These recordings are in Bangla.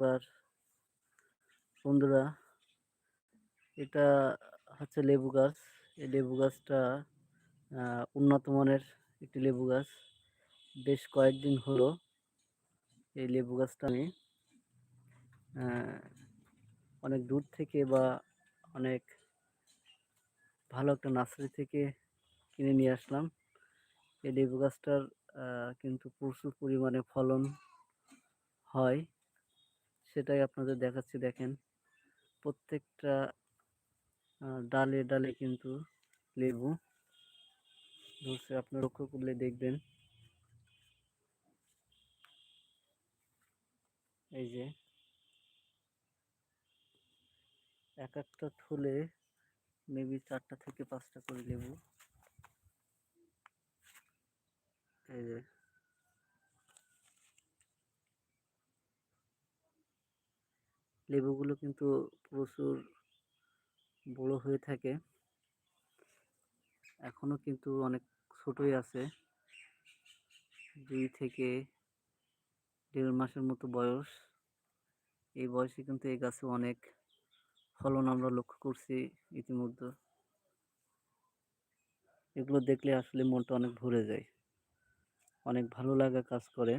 নমস্কার বন্ধুরা, এটা হচ্ছে লেবু গাছ। এই লেবু গাছটা উন্নত মানের একটি লেবু গাছ। বেশ কয়েকদিন হলো এই লেবু গাছটা আমি অনেক দূর থেকে বা অনেক ভালো একটা নার্সারি থেকে কিনে নিয়ে আসলাম। এই লেবু গাছটার কিন্তু প্রচুর পরিমাণে ফলন হয়। সেটাই আপনাদের দেখাচ্ছি, দেখেন। প্রত্যেকটা ডালে ডালে কিন্তু লেবু। ধরছে আপনি লক্ষ্য করলে দেখবেন। এই যে। এক একটা থলে মেবি চারটা থেকে পাঁচটা করে লেবু। এই যে। লেবুগুলো কিন্তু প্রচুর বড় হয়ে থাকে। এখনও কিন্তু অনেক ছোটই আছে। দুই থেকে দেড় মাসের মতো বয়স। এই বয়সে কিন্তু এই গাছে অনেক ফলন আমরা লক্ষ্য করছি ইতিমধ্যে। এগুলো দেখলে আসলে মনটা অনেক ভরে যায়। অনেক ভালো লাগা কাজ করে।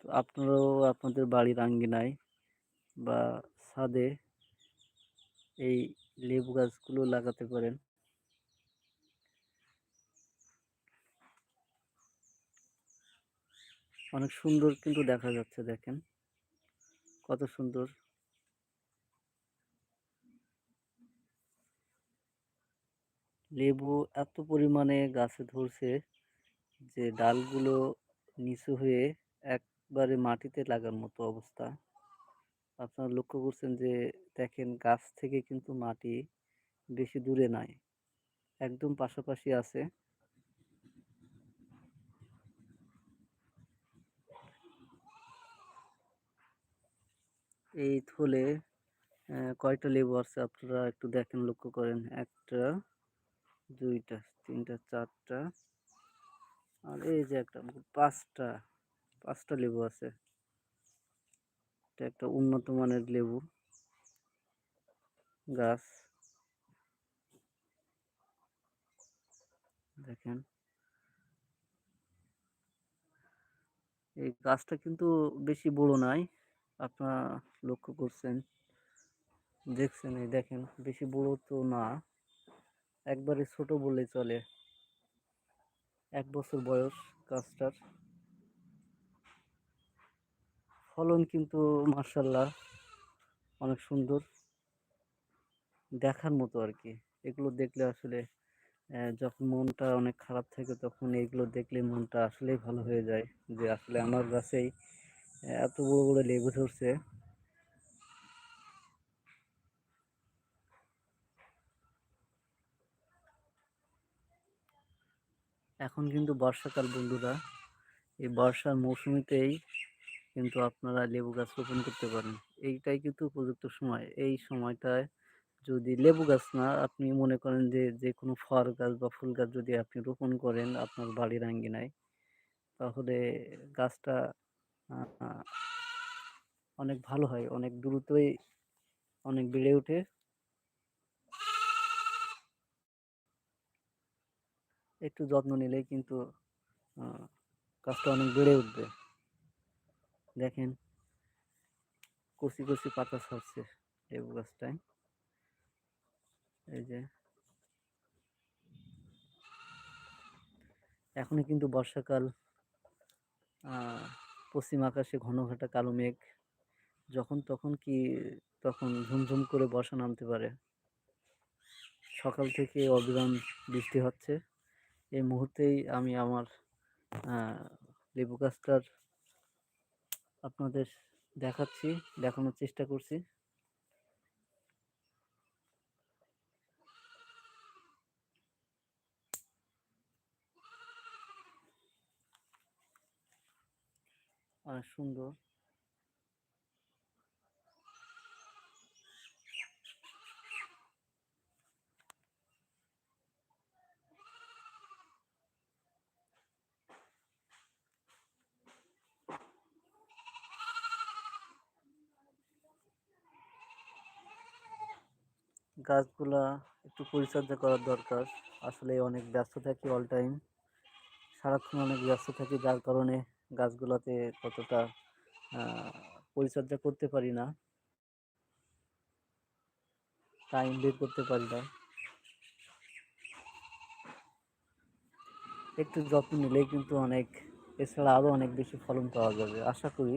তো আপনারাও আপনাদের বাড়ির আঙ্গিনায় বা ছাদে এই লেবু গাছগুলো লাগাতে পারেন। অনেক সুন্দর কিন্তু দেখা যাচ্ছে দেখেন। কত সুন্দর। লেবু এত পরিমাণে গাছে ধরছে যে ডালগুলো নিচু হয়ে একবারে মাটিতে লাগার মতো অবস্থা। আপনারা লক্ষ্য করছেন যে, দেখেন গাছ থেকে কিন্তু মাটি বেশি দূরে নাই একদম পাশাপাশি আছে। এই থলে কয়টা লেবু আছে আপনারা একটু দেখেন, লক্ষ্য করেন, একটা, দুইটা, তিনটা, চারটা, আর এই যে একটা, পাঁচটা পাঁচটা লেবু আছে। এটা একটা উন্নত মানের লেবু গাছ। দেখেন। এই গাছটা কিন্তু বেশি বড় নাই, আপনারা লক্ষ্য করছেন, দেখছেন এই দেখেন, বেশি বড় তো না, একবারে ছোট বললে চলে। এক বছর বয়স গাছটার। ফলন কিন্তু মার্শাল্লাহ অনেক সুন্দর। দেখার মতো আর কি এগুলো দেখলে আসলে যখন মনটা অনেক খারাপ থাকে তখন এগুলো দেখলে মনটা আসলেই ভালো হয়ে যায়। যে আসলে আমার গাছেই এত বড় বড় লেবু ধরছে। এখন কিন্তু বর্ষাকাল বন্ধুরা। এই বর্ষার মৌসুমিতেই কিন্তু আপনারা লেবু গাছ রোপণ করতে পারেন। এইটাই কিন্তু উপযুক্ত সময়। এই সময়টায় যদি লেবু গাছ না, আপনি মনে করেন যে যে কোনো ফল গাছ বা ফুল গাছ যদি আপনি রোপণ করেন আপনার বাড়ির আঙ্গিনায়, তাহলে গাছটা অনেক ভালো হয়। অনেক দ্রুতই অনেক বেড়ে ওঠে। একটু যত্ন নিলে কিন্তু গাছটা অনেক বেড়ে উঠবে। দেখেন, কচি কচি পাতা ছাড়ছে লেবু গাছটায়। এই যে। এখনই কিন্তু বর্ষাকাল পশ্চিম আকাশে ঘন ঘাটা কালো মেঘ, যখন তখন কি, তখন ঝুমঝুম করে বর্ষা নামতে পারে। সকাল থেকে অবিরাম বৃষ্টি হচ্ছে। এই মুহূর্তেই আমি আমার লেবু গাছটার আপনাদের দেখাচ্ছি দেখানোর চেষ্টা করছি। অনেক সুন্দর। গাছগুলা একটু পরিচর্যা করার দরকার। আসলে অনেক ব্যস্ত থাকি অল টাইম সারাক্ষণ অনেক ব্যস্ত থাকি, যার কারণে গাছগুলোতে ততটা পরিচর্যা করতে পারি না। টাইম বের করতে পারি না। একটু যত্ন নিলেই কিন্তু অনেক, এছাড়া আরও অনেক বেশি ফলন পাওয়া যাবে। আশা করি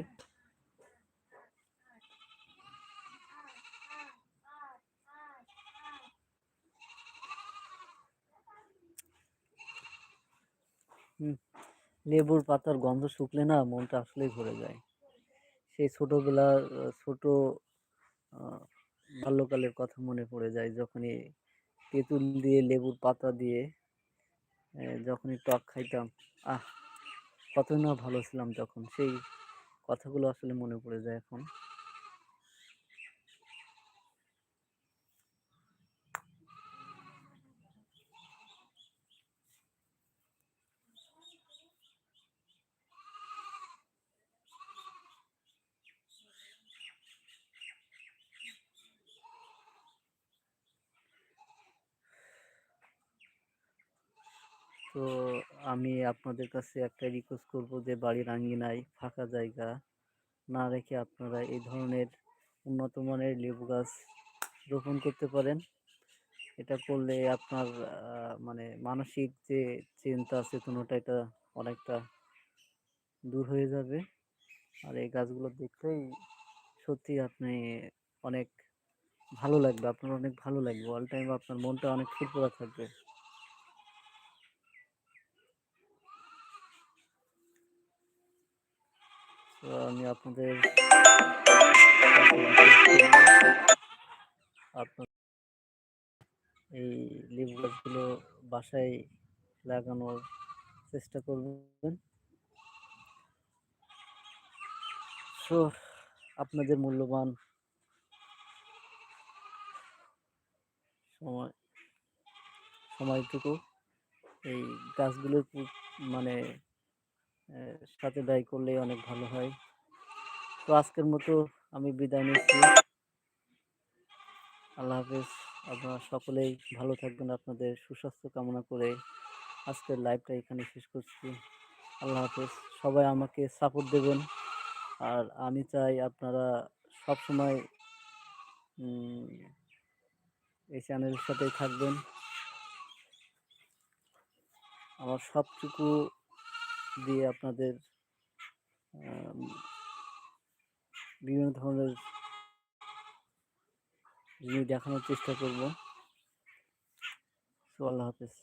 লেবুর পাতার গন্ধ শুকলে না মনটা আসলেই ভরে যায়। সেই ছোটবেলার ছোট বাল্যকালের কথা মনে পড়ে যায় যখনই তেঁতুল দিয়ে, লেবুর পাতা দিয়ে যখনই টক খাইতাম, আহ, কতই না ভালো ছিলাম তখন। সেই কথাগুলো আসলে মনে পড়ে যায় এখন। তো আমি আপনাদের কাছে একটা রিকোয়েস্ট করব যে বাড়ির আঙ্গিনায় ফাঁকা জায়গা না রেখে আপনারা এই ধরনের উন্নত মানের লেবু গাছ রোপণ করতে পারেন। এটা করলে আপনার মানে মানসিক যে চিন্তা চেতনাটা এটা অনেকটা দূর হয়ে যাবে। আর এই গাছগুলো দেখলেই সত্যি আপনি অনেক ভালো লাগবে, আপনার অনেক ভালো লাগবে। অল টাইম আপনার মনটা অনেক ফুরফুরা থাকবে। আমি আপনাদের এই লেবু গাছগুলো বাসায় লাগানোর চেষ্টা করবেন। তো আপনাদের মূল্যবান সময়, সময়টুকু এই গাছগুলোর মানে সাথে ব্যয় করলে অনেক ভালো হয়। তো আজকের মতো আমি বিদায় নিচ্ছি। আল্লাহ হাফেজ। আপনারা সকলেই ভালো থাকবেন, আপনাদের সুস্বাস্থ্য কামনা করে আজকের লাইভটা এখানে শেষ করছি। আল্লাহ হাফেজ। সবাই আমাকে সাপোর্ট দেবেন। আর আমি চাই আপনারা সব সময় এই চ্যানেলের সাথেই থাকবেন। আমার সবটুকু দিয়ে আপনাদের বিভিন্ন ধরনের জিনিস দেখানোর চেষ্টা করব। তো আল্লাহ হাফেজ।